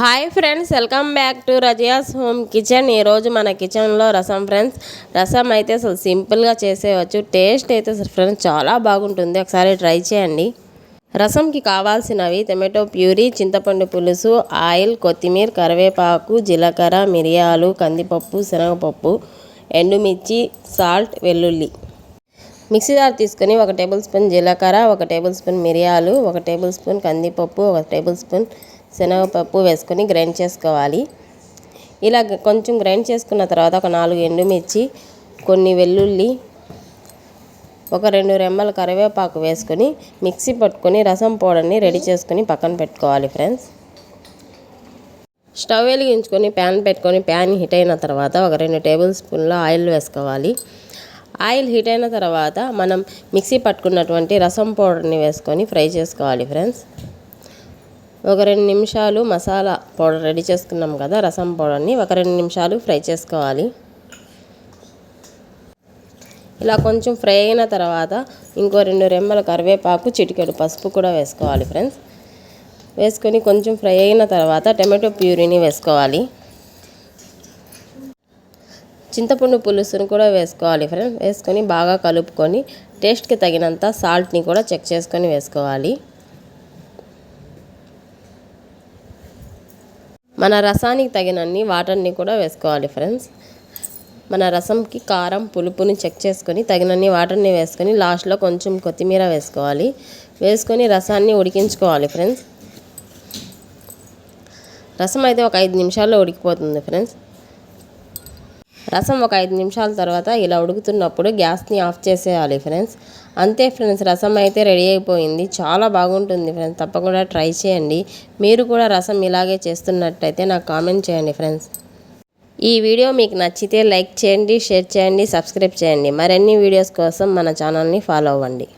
Hi friends welcome back to Razia's home kitchen. ఈరోజు మన కిచెన్లో రసం ఫ్రెండ్స్. రసం అయితే అసలు సింపుల్గా చేసేయచ్చు. టేస్ట్ అయితే అసలు ఫ్రెండ్స్ చాలా బాగుంటుంది. ఒకసారి ట్రై చేయండి. రసంకి కావాల్సినవి టమాటో ప్యూరీ చింతపండు పులుసు ఆయిల్ కొత్తిమీర కరివేపాకు జీలకర్ర మిరియాలు కందిపప్పు శనగపప్పు ఎండుమిర్చి సాల్ట్ వెల్లుల్లి. మిక్సీ జార్ తీసుకొని ఒక టేబుల్ స్పూన్ జీలకర్ర ఒక టేబుల్ స్పూన్ మిరియాలు ఒక టేబుల్ స్పూన్ కందిపప్పు ఒక టేబుల్ స్పూన్ శనగపప్పు వేసుకొని గ్రైండ్ చేసుకోవాలి. ఇలా కొంచెం గ్రైండ్ చేసుకున్న తర్వాత ఒక నాలుగు ఎండుమిర్చి కొన్ని వెల్లుల్లి ఒక రెండు రెమ్మల కరివేపాకు వేసుకొని మిక్సీ పట్టుకొని రసం పౌడర్ని రెడీ చేసుకొని పక్కన పెట్టుకోవాలి ఫ్రెండ్స్. స్టవ్ వెలిగించుకొని ప్యాన్ పెట్టుకొని ప్యాన్ హీట్ అయిన తర్వాత ఒక రెండు టేబుల్ స్పూన్ల ఆయిల్ వేసుకోవాలి. ఆయిల్ హీట్ అయిన తర్వాత మనం మిక్సీ పట్టుకున్నటువంటి రసం పౌడర్ని వేసుకొని ఫ్రై చేసుకోవాలి ఫ్రెండ్స్. ఒక రెండు నిమిషాలు మసాలా పౌడర్ రెడీ చేసుకున్నాం కదా రసం పౌడర్ని ఒక రెండు నిమిషాలు ఫ్రై చేసుకోవాలి. ఇలా కొంచెం ఫ్రై అయిన తర్వాత ఇంకో రెండు రెమ్మల కరివేపాకు చిటికెడు పసుపు కూడా వేసుకోవాలి ఫ్రెండ్స్. వేసుకొని కొంచెం ఫ్రై అయిన తర్వాత టమాటో ప్యూరీని వేసుకోవాలి. చింతపండు పులుసును కూడా వేసుకోవాలి ఫ్రెండ్స్. వేసుకొని బాగా కలుపుకొని టేస్ట్కి తగినంత సాల్ట్ని కూడా చెక్ చేసుకొని వేసుకోవాలి. మన రసానికి తగినన్ని వాటర్ని కూడా వేసుకోవాలి ఫ్రెండ్స్. మన రసంకి కారం పులుపుని చెక్ చేసుకొని తగినన్ని వాటర్ని వేసుకొని లాస్ట్లో కొంచెం కొత్తిమీర వేసుకోవాలి. వేసుకొని రసాన్ని ఉడికించుకోవాలి ఫ్రెండ్స్. రసం అయితే ఒక ఐదు నిమిషాల్లో ఉడికిపోతుంది ఫ్రెండ్స్. రసం ఒక ఐదు నిమిషాల తర్వాత ఇలా ఉడుకుతున్నప్పుడు గ్యాస్ని ఆఫ్ చేసేయాలి ఫ్రెండ్స్. అంతే ఫ్రెండ్స్ రసం అయితే రెడీ అయిపోయింది. చాలా బాగుంటుంది ఫ్రెండ్స్. తప్పకుండా ట్రై చేయండి. మీరు కూడా రసం ఇలాగే చేస్తున్నట్టయితే నాకు కామెంట్ చేయండి ఫ్రెండ్స్. ఈ వీడియో మీకు నచ్చితే లైక్ చేయండి షేర్ చేయండి సబ్స్క్రైబ్ చేయండి. మరిన్ని వీడియోస్ కోసం మన ఛానల్ని ఫాలో అవ్వండి.